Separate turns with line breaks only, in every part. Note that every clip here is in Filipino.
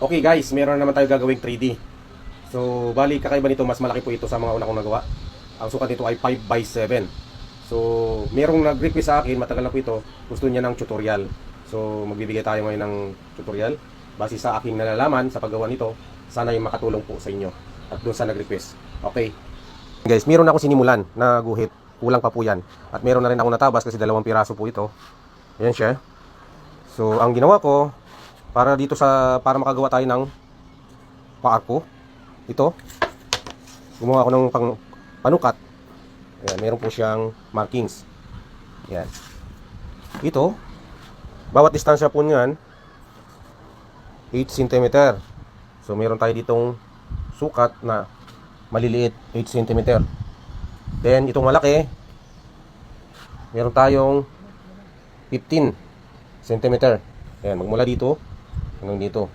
Okay guys, meron na naman tayo gagawing 3D. So, bali kakaiba nito, mas malaki po ito sa mga una kong nagawa. Ang sukat nito ay 5 by 7 So, merong nag-request sa akin, matagal na po ito, gusto niya ng tutorial. So, magbibigay tayo ngayon ng tutorial. Base sa aking nalalaman sa paggawa nito, sana yung makatulong po sa inyo. At doon sa nag-request. Okay. Guys, meron ako sinimulan na guhit. Kulang pa po yan. At meron na rin ako natabas kasi dalawang piraso po ito. Ayan siya. So, ang ginawa ko, para dito sa, para makagawa tayo ng paarko, ito, gumawa ako ng pang, panukat. Ayan, meron po siyang markings. Ayan. Ito, bawat distansya po niyan, 8 cm. So, meron tayo ditong sukat na maliliit, 8 cm. Then, itong malaki, meron tayong 15 cm. Ayan, magmula dito hanggang dito.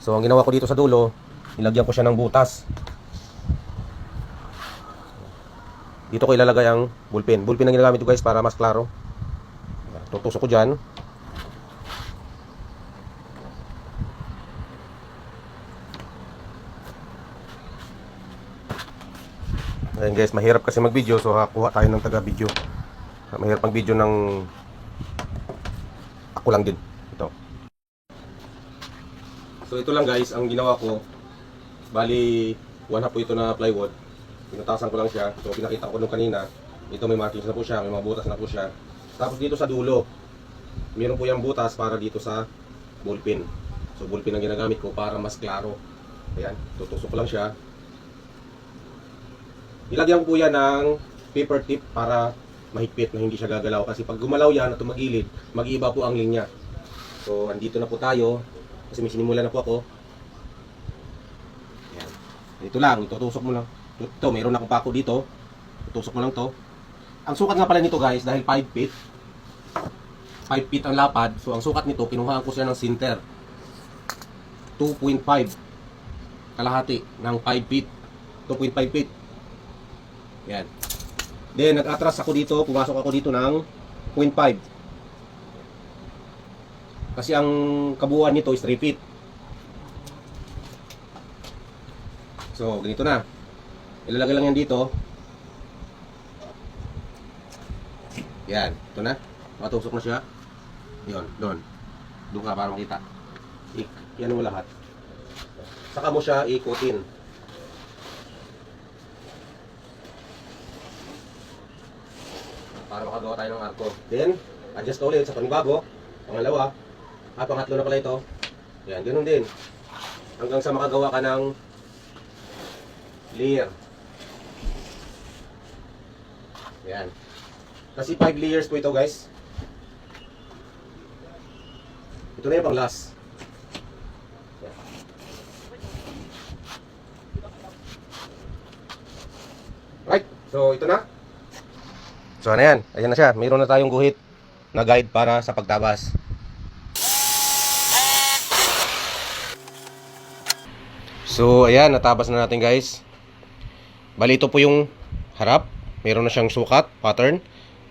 So, ang ginawa ko dito sa dulo, nilagyan ko siya ng butas. Dito ko ilalagay ang bullpen. Bullpen ang ginagamit ko guys para mas klaro. Tutusok ko dyan. Ayan guys, mahirap kasi mag-video so kuha tayo ng taga-video. Mahirap mag-video ng ako lang din. So ito lang guys, ang ginawa ko bali one half po ito na plywood. Pinutasan ko lang siya. So pinakita ko nung kanina, ito may markings na po siya, may mga butas na po siya. Tapos dito sa dulo, meron po yung butas para dito sa ballpen. So ballpen ang ginagamit ko para mas klaro. Ayan, tutusok ko lang siya. Ilagyan ko po yan ng paper tip para mahigpit na hindi siya gagalaw kasi pag gumalaw yan at tumagilid, mag-iiba po ang linya. So, andito na po tayo kasi may sinimula na po ako. Yan. Ito lang, itutusok mo lang. Ito, mayroon akong pako dito. Tutusok mo lang to. Ang sukat nga pala nito guys, dahil 5 feet, 5 feet ang lapad. So, ang sukat nito, kinuhaan ko siya ng center. 2.5 kalahati ng 5 feet. 2.5 feet. Yan. Then, nag-atras ako dito, pumasok ako dito ng 0.5. Kasi ang kabuuan nito is 3 feet. So, ganito na. Ilalagay lang yan dito. Yan, ito na. Matusok na siya. Yon, doon. Doon ka para makita. Yan mo lahat. Saka mo siya ikutin. para makagawa tayo ng arko. Then, adjust ka ulit sa panibago. Pangalawa. Ah, pangatlo na pala ito. Yan, ganun din. Hanggang sa makagawa ka ng layer. Yan. Kasi 5 layers po ito guys. Ito na yung pang last. Right, so ito na. So ano yan? Ayan na siya. Mayroon na tayong guhit na guide para sa pagtabas. So ayan, natabas na natin guys. Bali ito po yung harap. Mayroon na siyang sukat, pattern.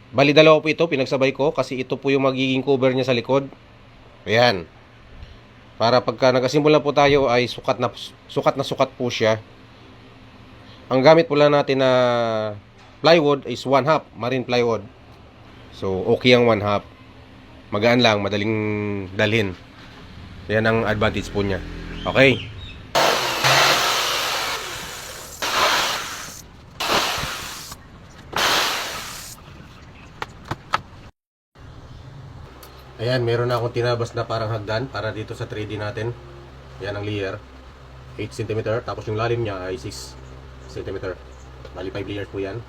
Bali dalawa po ito, pinagsabay ko kasi ito po yung magiging cover niya sa likod. Ayan. Para pagka nagasimula po tayo ay sukat na sukat na sukat po siya. Ang gamit po lang natin na plywood is one half, marine plywood. So, okay ang one half. Magaan lang, madaling dalhin. Yan ang advantage po niya. Okay. Ayan, meron na akong tinabas na parang hagdan para dito sa 3D natin. Yan ang layer. 8 cm. Tapos yung lalim niya ay 6 cm. Bali 5 layers po yan.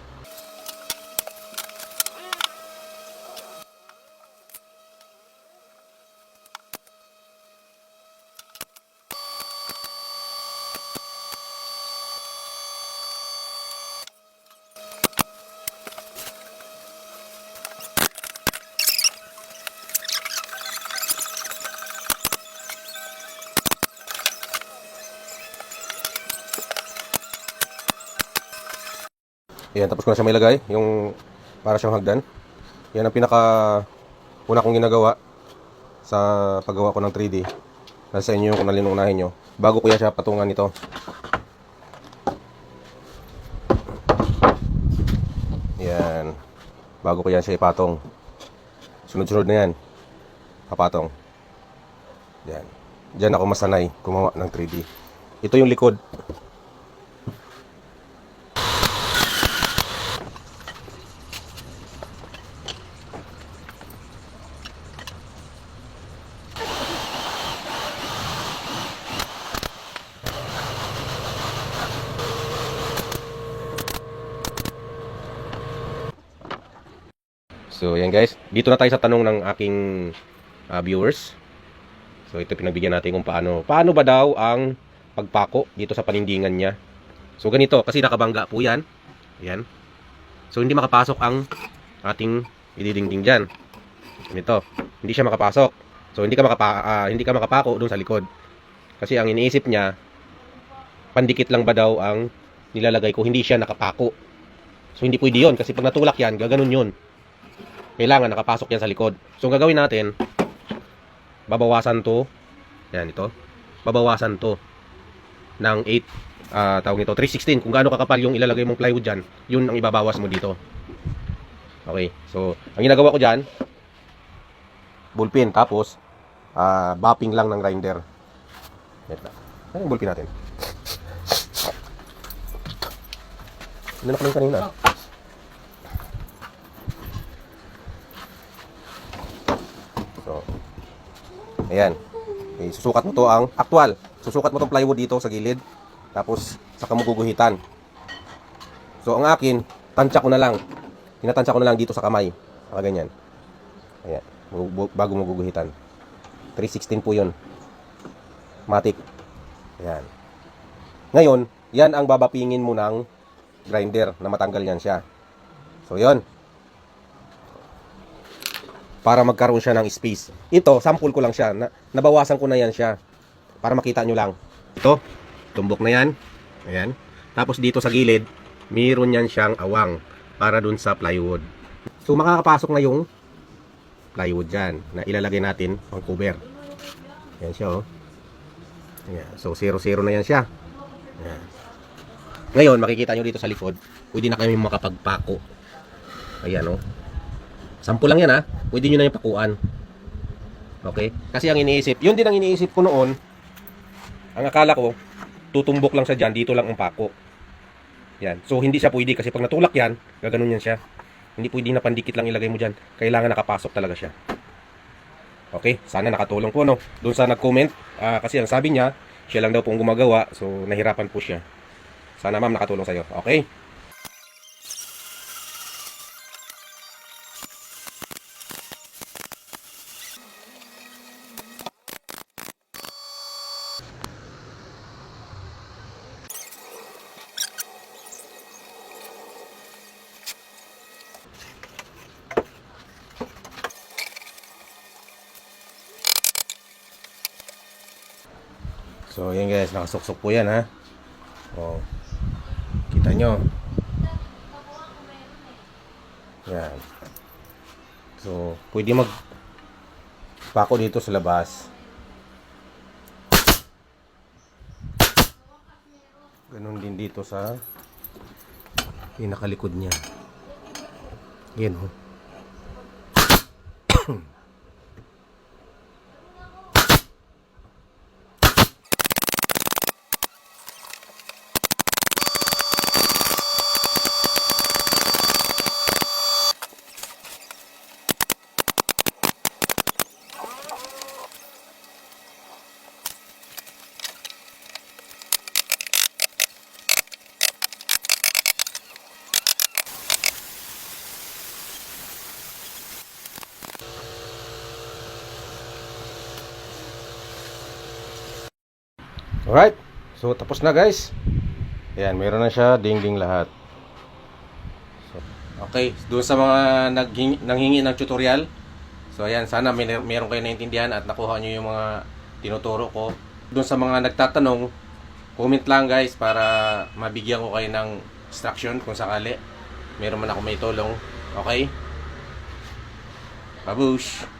Ayan, tapos ko na siya may lagay. Yung para siyang hagdan. Yan ang pinaka una kong ginagawa sa paggawa ko ng 3D. Nasa inyo kung nalinunahin nyo. Bago ko siya patungan ito. Yan. Bago ko yan siya ipatong. Sunod-sunod na yan. Papatong. Yan. Diyan ako masanay gumawa ng 3D. Ito yung likod. So, yan guys. Dito na tayo sa tanong ng aking ah, viewers. So, ito pinagbigyan natin kung paano. Paano ba daw ang pagpako dito sa panindingan niya? So, ganito. Kasi nakabangga po yan. Yan. So, hindi makapasok ang ating ididingding dyan. Ganito. Hindi siya makapasok. So, hindi ka, makapa, ah, hindi ka makapako doon sa likod. Kasi ang iniisip niya, pandikit lang ba daw ang nilalagay ko, hindi siya nakapako. So, hindi pwede yun. Kasi pag natulak yan, gaganon yun kailangan nakapasok yan sa likod. So, ang gagawin natin, babawasan to, yan ito, babawasan to ng 8, ah tawag nito, 316. Kung gaano kakapal yung ilalagay mong plywood dyan, yun ang ibabawas mo dito. Okay, so, ang ginagawa ko dyan, bullpen, tapos, ah bopping lang ng grinder. Yan lang. Ano yung bullpen natin? Ano na kanina? So, ayan. Okay, susukat mo to ang actual. Susukat mo tong plywood dito sa gilid. Tapos, saka mo guguhitan. So, ang akin, tansya ko na lang. Tinatansya ko na lang dito sa kamay. Saka ganyan. Ayan. Bago mo guguhitan. 316 po yun. Matic. Ayan. Ngayon, yan ang babapingin mo ng grinder na matanggal yan siya. So, yon para magkaroon siya ng space. Ito, sample ko lang siya. Na, nabawasan ko na yan siya. Para makita nyo lang. Ito, tumbok na yan. Ayan. Tapos dito sa gilid, mayroon yan siyang awang para dun sa plywood. So, makakapasok na yung plywood dyan na ilalagay natin ang cover. Ayan siya, oh. Ayan. So, 0-0 na yan siya. Ayan. Ngayon, makikita nyo dito sa likod, pwede na kami makapagpako. Ayan, oh. Sample lang yan ha. Pwede nyo na yung pakuan. Okay? Kasi ang iniisip, yun din ang iniisip ko noon. Ang akala ko, tutumbok lang siya dyan, dito lang ang pako. Yan. So, hindi siya pwede kasi pag natulak yan, gaganon yan siya. Hindi pwede na pandikit lang ilagay mo dyan. Kailangan nakapasok talaga siya. Okay? Sana nakatulong po, no? Doon sa nag-comment, ah, kasi ang sabi niya, siya lang daw pong gumagawa, so nahirapan po siya. Sana ma'am nakatulong sa'yo. Okay? So, yan guys, nakasuksok po yan ha. Oh. Kita nyo. Yan. So, pwede mag pako dito sa labas. Ganon din dito sa pinakalikod niya. Yan oh. Alright. So, tapos na guys. Ayan, meron na siya. Ding-ding lahat. So, okay. Doon sa mga naghingi, nanghingi ng tutorial. So, ayan. Sana may, meron kayo naintindihan at nakuha nyo yung mga tinuturo ko. Doon sa mga nagtatanong, comment lang guys para mabigyan ko kayo ng instruction kung sakali. Meron man ako may tulong. Okay? Babush!